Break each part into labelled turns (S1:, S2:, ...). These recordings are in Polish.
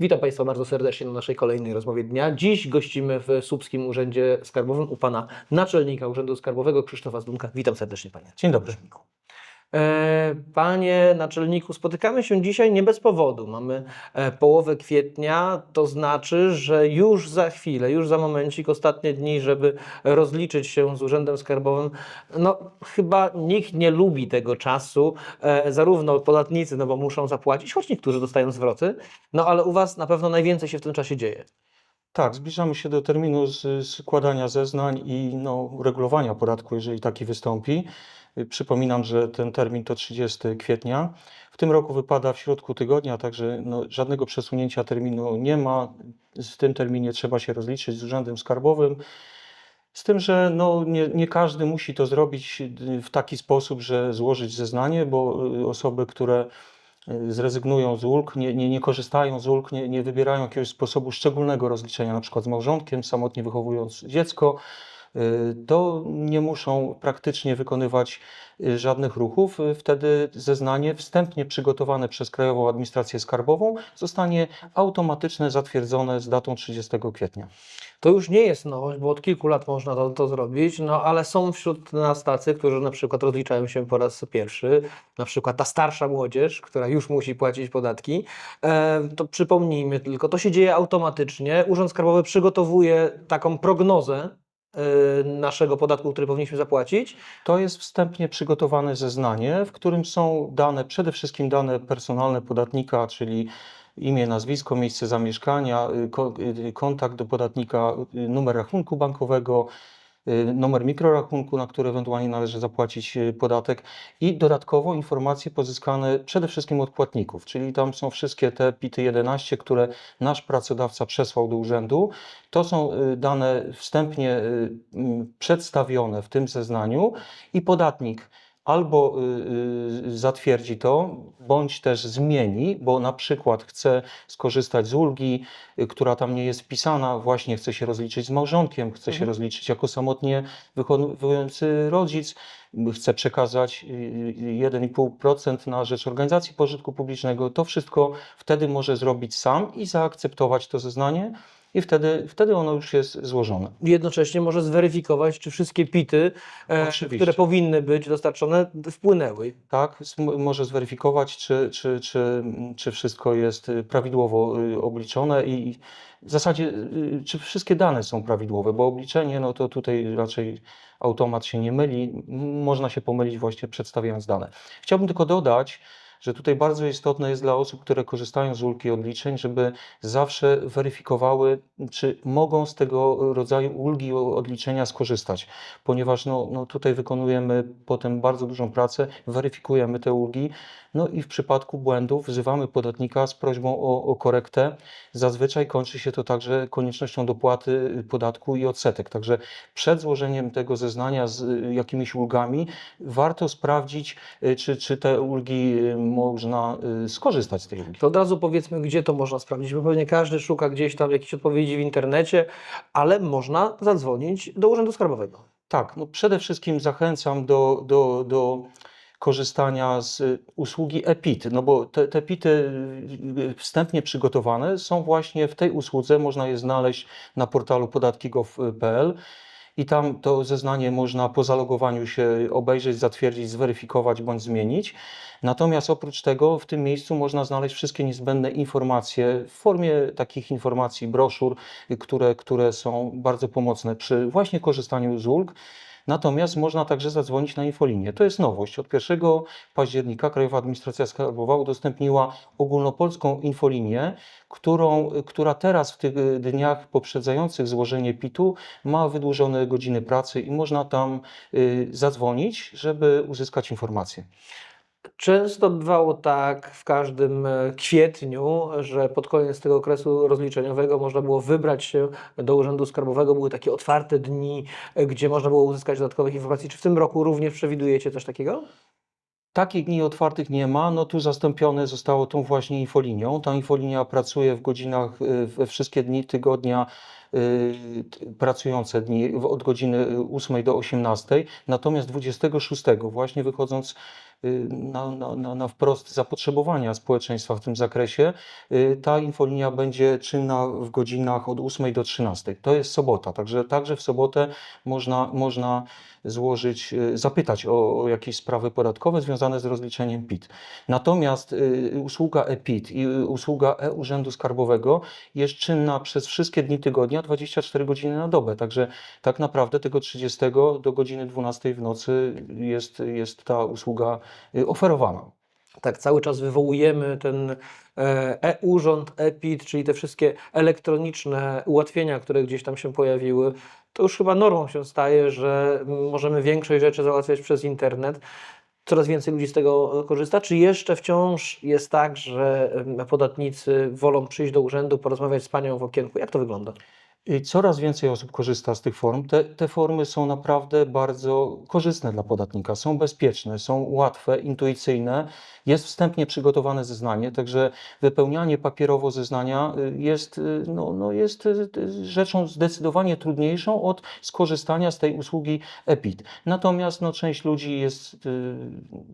S1: Witam Państwa bardzo serdecznie na naszej kolejnej rozmowie dnia. Dziś gościmy w Słupskim Urzędzie Skarbowym u Pana Naczelnika Urzędu Skarbowego Krzysztofa Zdunka. Witam serdecznie Panie.
S2: Dzień dobry.
S1: E, Panie Naczelniku, spotykamy się dzisiaj nie bez powodu. Mamy e, połowę kwietnia, to znaczy, że już za chwilę, już za momencik, ostatnie dni, żeby rozliczyć się z Urzędem Skarbowym. No, chyba nikt nie lubi tego czasu, e, zarówno podatnicy, no bo muszą zapłacić, choć niektórzy dostają zwroty, no ale u Was na pewno najwięcej się w tym czasie dzieje.
S2: Tak, zbliżamy się do terminu składania zeznań i no, uregulowania podatku, jeżeli taki wystąpi. Przypominam, że ten termin to 30 kwietnia. W tym roku wypada w środku tygodnia, także no, żadnego przesunięcia terminu nie ma. W tym terminie trzeba się rozliczyć z Urzędem Skarbowym. Z tym, że no, nie, nie każdy musi to zrobić w taki sposób, że złożyć zeznanie, bo y, osoby, które y, zrezygnują z ulg, nie, nie, nie korzystają z ulg, nie, nie wybierają jakiegoś sposobu szczególnego rozliczenia, na przykład z małżonkiem, samotnie wychowując dziecko, to nie muszą praktycznie wykonywać y, żadnych ruchów. Y, Wtedy zeznanie wstępnie przygotowane przez Krajową Administrację Skarbową zostanie automatycznie zatwierdzone z datą 30 kwietnia.
S1: To już nie jest nowość, bo od kilku lat można to, to zrobić, no ale są wśród nas tacy, którzy na przykład rozliczają się po raz pierwszy, na przykład ta starsza młodzież, która już musi płacić podatki. E, to przypomnijmy tylko, to się dzieje automatycznie. Urząd Skarbowy przygotowuje taką prognozę naszego podatku, który powinniśmy zapłacić.
S2: To jest wstępnie przygotowane zeznanie, w którym są dane, przede wszystkim dane personalne podatnika, czyli imię, nazwisko, miejsce zamieszkania, y, y, kontakt do podatnika, y, numer rachunku bankowego, y, numer mikrorachunku, na który ewentualnie należy zapłacić y, podatek i dodatkowo informacje pozyskane przede wszystkim od płatników, czyli tam są wszystkie te PIT-y 11, które nasz pracodawca przesłał do urzędu. To są y, dane wstępnie y, przedstawione w tym zeznaniu i podatnik albo y, y, zatwierdzi to, bądź też zmieni, bo na przykład chce skorzystać z ulgi, y, która tam nie jest wpisana, właśnie chce się rozliczyć z małżonkiem, chce się
S1: Mhm.
S2: rozliczyć jako samotnie wychowujący rodzic, chce przekazać y, y, 1,5% na rzecz organizacji pożytku publicznego. To wszystko wtedy może zrobić sam i zaakceptować to zeznanie i wtedy, wtedy ono już jest złożone.
S1: Jednocześnie może zweryfikować, czy wszystkie PIT-y, e, które powinny być dostarczone, wpłynęły.
S2: Tak, może zweryfikować, czy, czy, czy, czy wszystko jest y, prawidłowo y, obliczone i w zasadzie, y, czy wszystkie dane są prawidłowe, bo obliczenie, no to tutaj raczej automat się nie myli, można się pomylić właśnie przedstawiając dane. Chciałbym tylko dodać, że tutaj bardzo istotne jest dla osób, które korzystają z ulgi odliczeń, żeby zawsze weryfikowały, czy mogą z tego rodzaju ulgi odliczenia skorzystać, ponieważ no, no tutaj wykonujemy potem bardzo dużą pracę, weryfikujemy te ulgi, no i w przypadku błędów wzywamy podatnika z prośbą o, o korektę. Zazwyczaj kończy się to także koniecznością dopłaty podatku i odsetek. Także przed złożeniem tego zeznania z jakimiś ulgami warto sprawdzić, y, czy, czy te ulgi można y, skorzystać z tej ulgi.
S1: To od razu powiedzmy, gdzie to można sprawdzić, bo pewnie każdy szuka gdzieś tam jakichś odpowiedzi w internecie, ale można zadzwonić do Urzędu Skarbowego.
S2: Tak, no przede wszystkim zachęcam do, do, do korzystania z y, usługi e-PIT, no bo te, te PIT-y y, wstępnie przygotowane są właśnie w tej usłudze, można je znaleźć na portalu podatki.gov.pl i tam to zeznanie można po zalogowaniu się obejrzeć, zatwierdzić, zweryfikować bądź zmienić. Natomiast oprócz tego w tym miejscu można znaleźć wszystkie niezbędne informacje w formie takich informacji, broszur, które, które są bardzo pomocne przy właśnie korzystaniu z ulg. Natomiast można także zadzwonić na infolinię. To jest nowość. Od 1 października Krajowa Administracja Skarbowa udostępniła ogólnopolską infolinię, którą, która teraz w tych dniach poprzedzających złożenie PIT-u ma wydłużone godziny pracy i można tam y, zadzwonić, żeby uzyskać informacje.
S1: Często bywało tak w każdym e, kwietniu, że pod koniec tego okresu rozliczeniowego można było wybrać się do Urzędu Skarbowego. Były takie otwarte dni, e, gdzie można było uzyskać dodatkowych informacji. Czy w tym roku również przewidujecie coś takiego?
S2: Takich dni otwartych nie ma, no tu zastąpione zostało tą właśnie infolinią. Ta infolinia pracuje w godzinach, y, we wszystkie dni tygodnia, pracujące dni od godziny 8 do 18, natomiast 26 właśnie wychodząc na, na, na, na wprost zapotrzebowania społeczeństwa w tym zakresie, y, ta infolinia będzie czynna w godzinach od 8 do 13. To jest sobota, także także w sobotę można, można złożyć, y, zapytać o, jakieś sprawy podatkowe związane z rozliczeniem PIT. Natomiast y, usługa e-PIT i y, usługa e-Urzędu Skarbowego jest czynna przez wszystkie dni tygodnia 24 godziny na dobę. Także tak naprawdę tego 30 do godziny 12 w nocy jest, jest ta usługa oferowana.
S1: Tak, cały czas wywołujemy ten e, e-urząd, e-PIT, czyli te wszystkie elektroniczne ułatwienia, które gdzieś tam się pojawiły. To już chyba normą się staje, że możemy większość rzeczy załatwiać przez internet. Coraz więcej ludzi z tego korzysta. Czy jeszcze wciąż jest tak, że em, podatnicy wolą przyjść do urzędu, porozmawiać z panią w okienku? Jak to wygląda?
S2: I Coraz więcej osób korzysta z tych form. Te, te formy są naprawdę bardzo korzystne dla podatnika. Są bezpieczne, są łatwe, intuicyjne. Jest wstępnie przygotowane zeznanie, także wypełnianie papierowo zeznania y, jest, y, no, no jest y, rzeczą zdecydowanie trudniejszą od skorzystania z tej usługi EPIT. Natomiast no, część ludzi jest,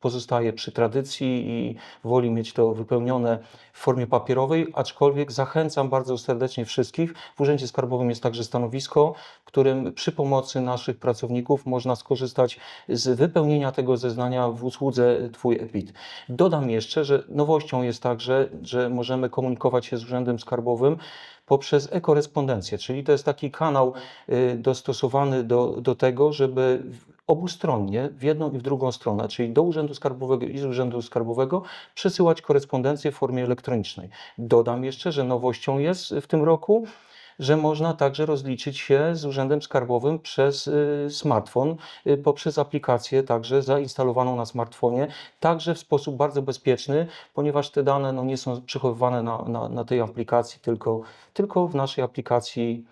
S2: pozostaje przy tradycji i woli mieć to wypełnione w formie papierowej, aczkolwiek zachęcam bardzo serdecznie wszystkich. W Urzędzie Skarbowym jest także stanowisko, w którym przy pomocy naszych pracowników można skorzystać z wypełnienia tego zeznania w usłudze Twój EPIT. Dodam jeszcze, że nowością jest także, że możemy komunikować się z Urzędem Skarbowym poprzez e-korespondencję, czyli to jest taki kanał y, dostosowany do, do tego, żeby obustronnie, w jedną i w drugą stronę, czyli do Urzędu Skarbowego i z Urzędu Skarbowego, przesyłać korespondencję w formie elektronicznej. Dodam jeszcze, że nowością jest w tym roku, że można także rozliczyć się z Urzędem Skarbowym przez y, smartfon, y, poprzez aplikację także zainstalowaną na smartfonie, także w sposób bardzo bezpieczny, ponieważ te dane no, nie są przechowywane na, na, na tej aplikacji, tylko, tylko w naszej aplikacji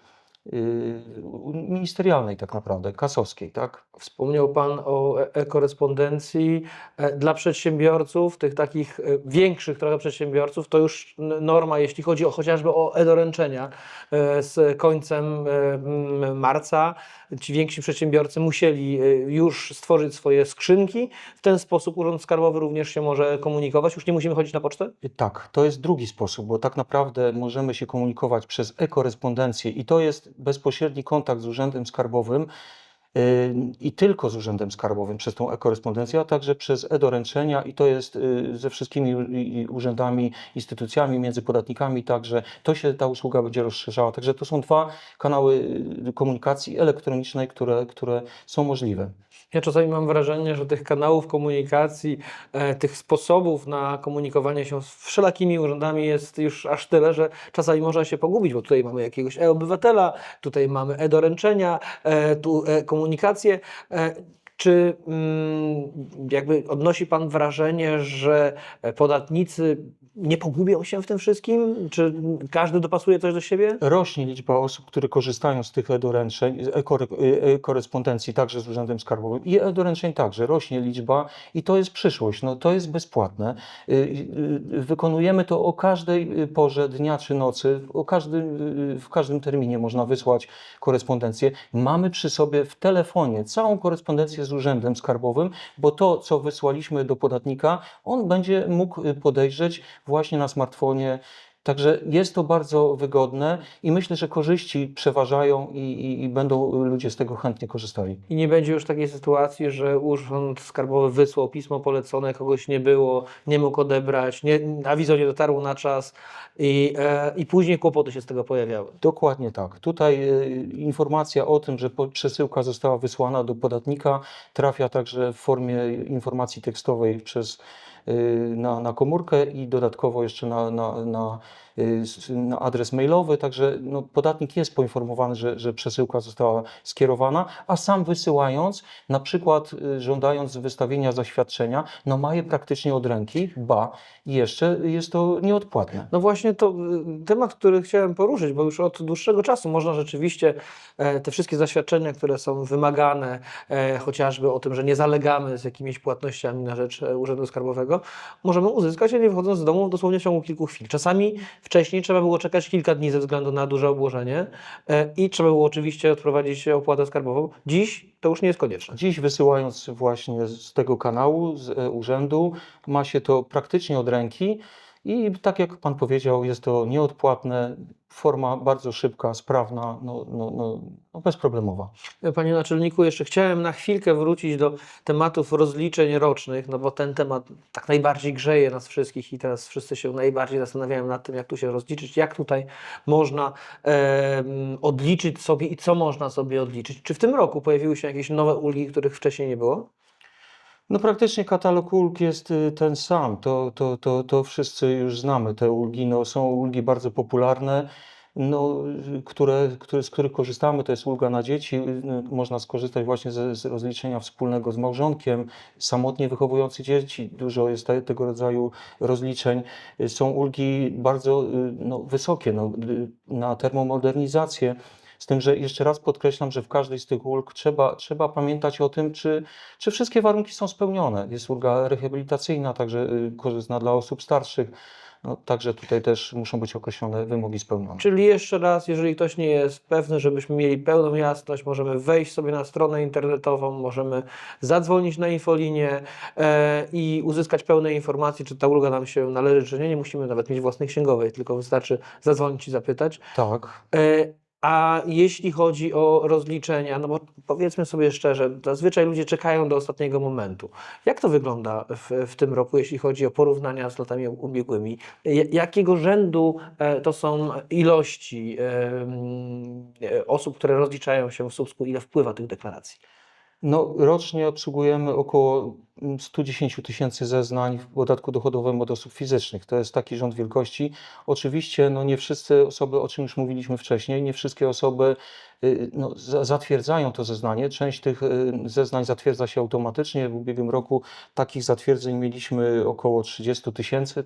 S2: ministerialnej tak naprawdę, kasowskiej, tak?
S1: Wspomniał Pan o e- e-korespondencji. E, Dla przedsiębiorców, tych takich e, większych trochę przedsiębiorców, to już norma, jeśli chodzi o chociażby o e-doręczenia z końcem marca. Ci więksi przedsiębiorcy musieli już stworzyć swoje skrzynki. W ten sposób Urząd Skarbowy również się może komunikować. Już nie musimy chodzić na pocztę?
S2: Tak, to jest drugi sposób, bo tak naprawdę możemy się komunikować przez e-korespondencję i to jest bezpośredni kontakt z Urzędem Skarbowym i tylko z Urzędem Skarbowym przez tą e-korespondencję, a także przez e-doręczenia i to jest yy, ze wszystkimi urzędami, instytucjami, między podatnikami, także to się ta usługa będzie rozszerzała. Także to są dwa kanały yy, komunikacji elektronicznej, które, które są możliwe.
S1: Ja czasami mam wrażenie, że tych kanałów komunikacji, e, tych sposobów na komunikowanie się z wszelakimi urzędami jest już aż tyle, że czasami można się pogubić, bo tutaj mamy jakiegoś e-obywatela, tutaj mamy e-doręczenia, e, tu e-komunikację. E, czy mm, jakby odnosi Pan wrażenie, że podatnicy nie pogubią się w tym wszystkim? Czy każdy dopasuje coś do siebie?
S2: Rośnie liczba osób, które korzystają z tych e-doręczeń, z e-kore- e-korespondencji także z Urzędem Skarbowym i e-doręczeń także. Rośnie liczba i to jest przyszłość, no, to jest bezpłatne. Y, y, Wykonujemy to o każdej y, porze dnia czy nocy, o y, w każdym terminie można wysłać korespondencję. Mamy przy sobie w telefonie całą korespondencję z Urzędem Skarbowym, bo to, co wysłaliśmy do podatnika, on będzie mógł y, podejrzeć właśnie na smartfonie Także jest to bardzo wygodne i myślę, że korzyści przeważają i, i, i będą ludzie z tego chętnie korzystali.
S1: I nie będzie już takiej sytuacji, że Urząd Skarbowy wysłał pismo polecone, kogoś nie było, nie mógł odebrać, nie, awizo nie dotarło na czas i, e, i później kłopoty się z tego pojawiały.
S2: Dokładnie tak. Tutaj e, informacja o tym, że przesyłka została wysłana do podatnika, trafia także w formie informacji tekstowej przez, na, na komórkę i dodatkowo jeszcze na, na, na, s- na adres mailowy. Także no, podatnik jest poinformowany, że, że przesyłka została skierowana, a sam wysyłając, na przykład e, żądając wystawienia zaświadczenia, no ma je praktycznie od ręki, ba, jeszcze jest to nieodpłatne.
S1: No właśnie to y, temat, który chciałem poruszyć, bo już od dłuższego czasu można rzeczywiście e, te wszystkie zaświadczenia, które są wymagane, e, chociażby o tym, że nie zalegamy z jakimiś płatnościami na rzecz e, Urzędu Skarbowego, możemy uzyskać, nie wychodząc z domu dosłownie w ciągu kilku chwil. Czasami wcześniej trzeba było czekać kilka dni ze względu na duże obłożenie e, i trzeba było oczywiście odprowadzić opłatę skarbową. Dziś to już nie jest konieczne.
S2: Dziś wysyłając właśnie z tego kanału, z e, urzędu, ma się to praktycznie od ręki i tak jak Pan powiedział, jest to nieodpłatne, forma bardzo szybka, sprawna, no, no, no, no bezproblemowa.
S1: Panie naczelniku, jeszcze chciałem na chwilkę wrócić do tematów rozliczeń rocznych, no bo ten temat tak najbardziej grzeje nas wszystkich i teraz wszyscy się najbardziej zastanawiają nad tym, jak tu się rozliczyć, jak tutaj można em, odliczyć sobie i co można sobie odliczyć. Czy w tym roku pojawiły się jakieś nowe ulgi, których wcześniej nie było?
S2: No praktycznie katalog ulg jest y, ten sam. To, to, to, to wszyscy już znamy te ulgi. No, są ulgi bardzo popularne, no, które, które, z których korzystamy. To jest ulga na dzieci. y, Można skorzystać właśnie ze, z rozliczenia wspólnego z małżonkiem. Samotnie wychowujący dzieci. Dużo jest te, tego rodzaju rozliczeń. Y, Są ulgi bardzo no, wysokie no, na termomodernizację. Z tym, że jeszcze raz podkreślam, że w każdej z tych ulg trzeba, trzeba pamiętać o tym, czy, czy wszystkie warunki są spełnione. Jest ulga rehabilitacyjna, także y, korzystna dla osób starszych. No, także tutaj też muszą być określone wymogi spełnione.
S1: Czyli jeszcze raz, jeżeli ktoś nie jest pewny, żebyśmy mieli pełną jasność, możemy wejść sobie na stronę internetową, możemy zadzwonić na infolinię e, i uzyskać pełne informacje, czy ta ulga nam się należy, czy nie. Nie musimy nawet mieć własnej księgowej, tylko wystarczy zadzwonić i zapytać.
S2: Tak.
S1: E, A jeśli chodzi o rozliczenia, no bo powiedzmy sobie szczerze, zazwyczaj ludzie czekają do ostatniego momentu. Jak to wygląda w, w tym roku, jeśli chodzi o porównania z latami ubiegłymi? Jakiego rzędu e, to są ilości e, osób, które rozliczają się w Słupsku, ile wpływa tych deklaracji?
S2: No, rocznie obsługujemy około mm, 110 tysięcy zeznań w podatku dochodowym od osób fizycznych. To jest taki rząd wielkości. Oczywiście no, nie wszyscy osoby, o czym już mówiliśmy wcześniej, nie wszystkie osoby y, no, za- zatwierdzają to zeznanie. Część tych y, zeznań zatwierdza się automatycznie. W ubiegłym roku takich zatwierdzeń mieliśmy około 30 tysięcy,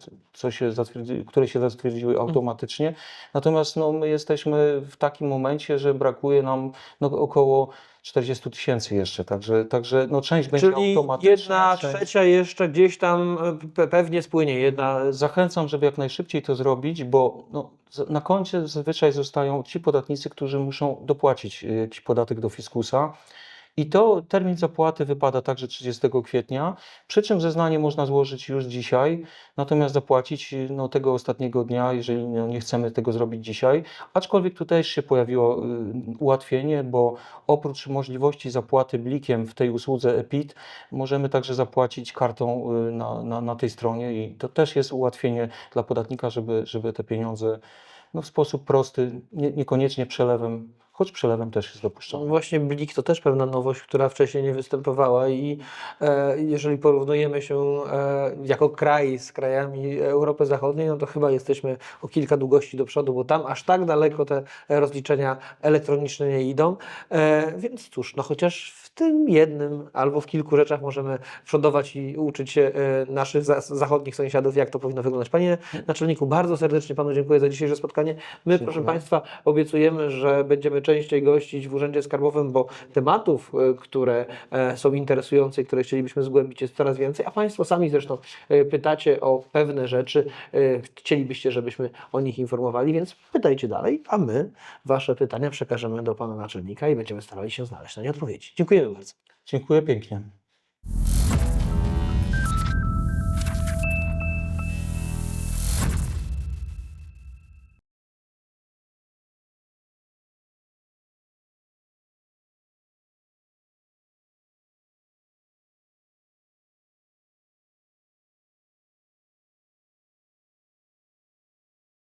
S2: które się zatwierdziły automatycznie. Natomiast no, my jesteśmy w takim momencie, że brakuje nam no, około 40 tysięcy jeszcze, także, także no, część będzie
S1: Czyli
S2: automatycznie.
S1: jedna
S2: część...
S1: trzecia jeszcze gdzieś tam e, pe- pewnie spłynie. Jedna
S2: Zachęcam, żeby jak najszybciej to zrobić, bo no, na koncie zazwyczaj zostają ci podatnicy, którzy muszą dopłacić jakiś podatek do fiskusa. I to termin zapłaty wypada także 30 kwietnia, przy czym zeznanie można złożyć już dzisiaj, natomiast zapłacić no, tego ostatniego dnia, jeżeli no, nie chcemy tego zrobić dzisiaj. Aczkolwiek tu też się pojawiło y, ułatwienie, bo oprócz możliwości zapłaty blikiem w tej usłudze EPIT, możemy także zapłacić kartą y, na, na, na tej stronie i to też jest ułatwienie dla podatnika, żeby, żeby te pieniądze no, w sposób prosty, nie, niekoniecznie przelewem, choć przelewem też jest
S1: No
S2: dopuszczony.
S1: Właśnie Blik to też pewna nowość, która wcześniej nie występowała i e, jeżeli porównujemy się e, jako kraj z krajami Europy Zachodniej, no to chyba jesteśmy o kilka długości do przodu, bo tam aż tak daleko te rozliczenia elektroniczne nie idą. E, więc cóż, no chociaż w tym jednym albo w kilku rzeczach możemy przodować i uczyć się e, naszych za, zachodnich sąsiadów, jak to powinno wyglądać. Panie naczelniku, bardzo serdecznie Panu dziękuję za dzisiejsze spotkanie. My, proszę
S2: Dziękuję.
S1: Państwa, obiecujemy, że będziemy częściej gościć w Urzędzie Skarbowym, bo tematów, e, które e, są interesujące i które chcielibyśmy zgłębić jest coraz więcej, a Państwo sami zresztą e, pytacie o pewne rzeczy, chcielibyście, żebyśmy o nich informowali, więc pytajcie dalej, a my Wasze pytania przekażemy do Pana Naczelnika i będziemy starali się znaleźć na nie odpowiedzi. Dziękujemy bardzo.
S2: Dziękuję pięknie.